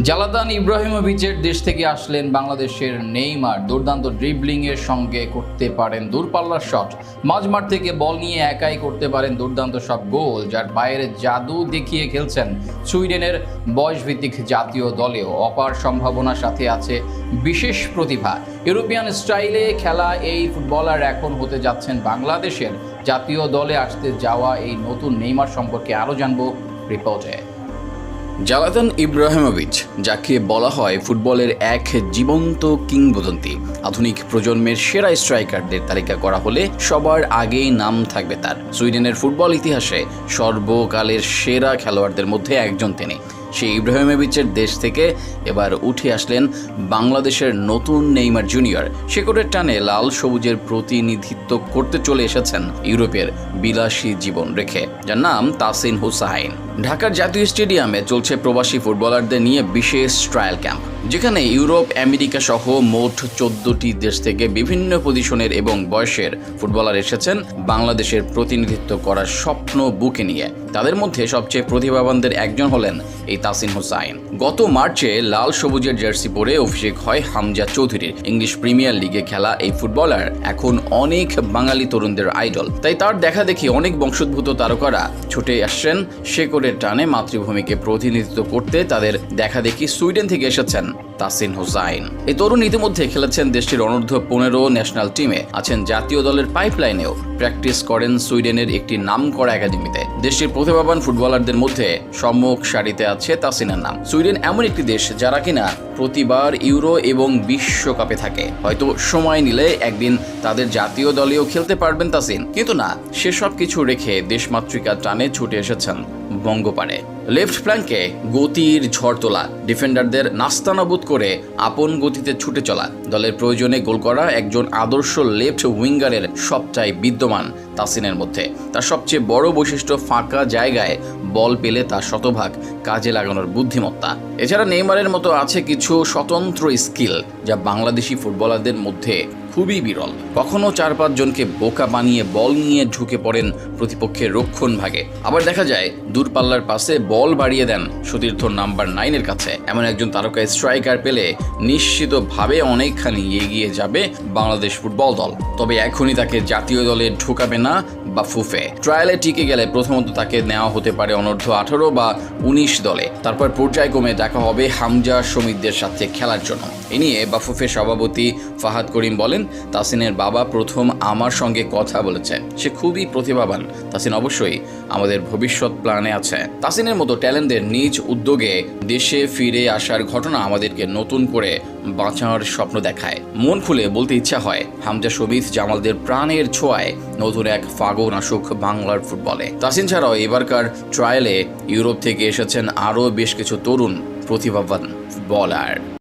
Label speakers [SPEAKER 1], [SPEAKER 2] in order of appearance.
[SPEAKER 1] জালাদান ইব্রাহিমোভিচের দেশ থেকে আসলেন বাংলাদেশের নেইমার। দুর্দান্ত ড্রিবলিং এর সঙ্গে করতে পারেন দূরপাল্লার শট মাঝমাঠ থেকে বল নিয়ে একাই করতে পারেন দুর্দান্ত সব গোল, যার বাইরে জাদু দেখিয়ে খেলছেন সুইডেনের বয়সভিত্তিক জাতীয় দলেও। অপার সম্ভাবনার সাথে আছে বিশেষ প্রতিভা। ইউরোপিয়ান স্টাইলে খেলা এই ফুটবলার এখন হতে যাচ্ছেন বাংলাদেশের। জাতীয় দলে আসতে যাওয়া এই নতুন নেইমার সম্পর্কে আরও জানব রিপোর্টে। জালাতান ইব্রাহিমোভিচ, যাকে বলা হয় ফুটবলের এক জীবন্ত কিংবদন্তি। আধুনিক প্রজন্মের সেরা স্ট্রাইকারদের তালিকা করা হলে সবার আগেই নাম থাকবে তার। সুইডেনের ফুটবল ইতিহাসে সর্বকালের সেরা খেলোয়াড়দের মধ্যে একজন তিনি। সেই ইব্রাহিমোভিচের দেশ থেকে এবার উঠে আসলেন বাংলাদেশের নতুন নেইমার জুনিয়র। শেকড়ের টানে লাল সবুজের প্রতিনিধিত্ব করতে চলে এসেছেন ইউরোপের বিলাসী জীবন রেখে, যার নাম তাসিন হুসাইন। ঢাকার জাতীয় স্টেডিয়ামে চলছে প্রবাসী ফুটবলারদের নিয়ে বিশেষ ট্রায়াল ক্যাম্প। যেখানে ইউরোপ, আমেরিকা সহ মোট চোদ্দটি দেশ থেকে বিভিন্ন পজিশনের এবং বয়সের ফুটবলার এসেছেন বাংলাদেশের প্রতিনিধিত্ব করার স্বপ্ন বুকে নিয়ে। তাদের মধ্যে সবচেয়ে প্রতিভাবানদের একজন হলেন এই তাসিন হোসাইন। গত মার্চে লাল সবুজের জার্সি পরে অভিষেক হয় হামজা চৌধুরীর। ইংলিশ প্রিমিয়ার লিগে খেলা এই ফুটবলার এখন অনেক বাঙালি তরুণদের আইডল। তাই তার দেখা দেখি অনেক বংশোদ্ভূত তারকারা ছুটে আসছেন। শেকরের টানে মাতৃভূমিকে প্রতিনিধিত্ব করতে তাদের দেখা দেখি সুইডেন থেকে এসেছেন। তাসিন হুসাইন। এই তরুণ ইতিমধ্যে খেলেছেন দেশটির অনূর্ধ্ব পনেরো ন্যাশনাল টিমে, আছেন জাতীয় দলের পাইপলাইনেও। প্র্যাকটিস করেন সুইডেনের একটি নামকরা একাডেমিতে। দেশটির প্রতিভাবান ফুটবলারদের মধ্যে সম্মুখ সারিতে আছে তাসিনের নাম। সুইডেন এমন একটি দেশ যারা কিনা প্রতিবার ইউরো এবং বিশ্বকাপে থাকে। হয়তো সময় নিলে একদিন তাদের জাতীয় দলেও খেলতে পারবেন তাসিন। কিন্তু না সেসব কিছু রেখে দেশমাতৃকার টানে ছুটে এসেছেন বঙ্গপাড়ে লেফট ফ্ল্যাঙ্কে গতির ঝড় তোলা, ডিফেন্ডারদের নাস্তানাবুদ করে আপন গতিতে ছুটে চলা, দলের প্রয়োজনে গোল করা একজন আদর্শ লেফট উইঙ্গারের সবটাই বিদ্যমান তাসিনের মধ্যে। তার সবচেয়ে বড় বৈশিষ্ট্য ফাঁকা জায়গায় বল পেলে তার শতভাগ কাজে লাগানোর বুদ্ধিমত্তা। এছাড়া নেইমারের মতো আছে কিছু স্বতন্ত্র স্কিল যা বাংলাদেশি ফুটবলারদের মধ্যে খুবই বিরল। কখনো চার পাঁচ জনকে বোকা বানিয়ে বল নিয়ে ঢুকে পড়েন প্রতিপক্ষের রক্ষণ ভাগে। আবার দেখা যায়, দূরপাল্লার পাশে বল বাড়িয়ে দেন সতীর্থ নাম্বার নাইনের কাছে। এমন একজন তারকা স্ট্রাইকার পেলে নিশ্চিতভাবে অনেকখানি এগিয়ে যাবে বাংলাদেশ ফুটবল দল। তবে এখনই তাকে জাতীয় দলে ঢোকাবে না বা ফুফে ট্রায়ালে টিকে গেলে প্রথমত তাকে নেওয়া হতে পারে অনূর্ধ্ব আঠারো বা উনিশ দলে। তারপর পর্যায়ক্রমে দেখা হবে হামজা সমিতদের সাথে খেলার জন্য। এ নিয়ে বাফুফের সভাপতি ফাহাদ করিম বলেন তাসিনের বাবা প্রথম আমার সঙ্গে কথা বলেছে। সে খুবই প্রতিভাবান। তাসিন অবশ্যই আমাদের ভবিষ্যৎ প্ল্যানে আছে। তাসিনের মতো ট্যালেন্টদের নিজ উদ্যোগে দেশে ফিরে আসার ঘটনা আমাদেরকে নতুন করে বাঁচার স্বপ্ন দেখায়। মন খুলে বলতে ইচ্ছা হয়, হামজা শবিদ জামালদের প্রাণের ছোঁয়ায় নতুন এক ফাগুন আসুক বাংলার ফুটবলে। তাসিন ছাড়াও এবারকার ট্রায়ালে ইউরোপ থেকে এসেছেন আরও বেশ কিছু তরুণ প্রতিভাবান ফুটবলার।